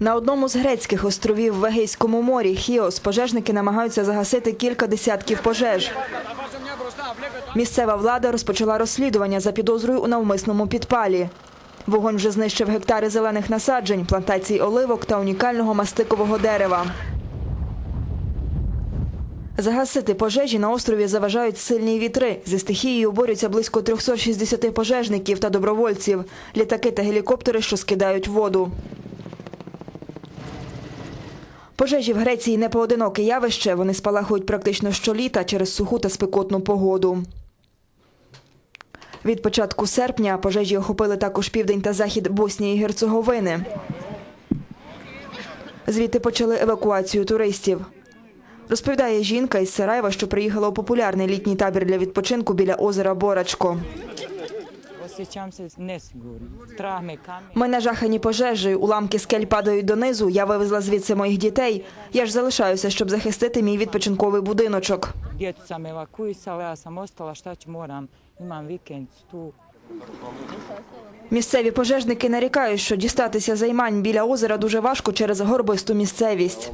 На одному з грецьких островів в Егейському морі Хіос пожежники намагаються загасити кілька десятків пожеж. Місцева влада розпочала розслідування за підозрою у навмисному підпалі. Вогонь вже знищив гектари зелених насаджень, плантацій оливок та унікального мастикового дерева. Загасити пожежі на острові заважають сильні вітри. Зі стихією борються близько 360 пожежників та добровольців, літаки та гелікоптери, що скидають воду. Пожежі в Греції не поодиноке явище. Вони спалахують практично щоліта через суху та спекотну погоду. Від початку серпня пожежі охопили також південь та захід Боснії і Герцеговини. Звідти почали евакуацію туристів. Розповідає жінка із Сараєва, що приїхала у популярний літній табір для відпочинку біля озера Борачко. Мене жахані пожежею, уламки скель падають донизу. Я вивезла звідси моїх дітей. Я ж залишаюся, щоб захистити мій відпочинковий будиночок. сам евакуюся, але я само стала штат морам. Імам вікенд ту. Місцеві пожежники нарікають, що дістатися займань біля озера дуже важко через горбисту місцевість.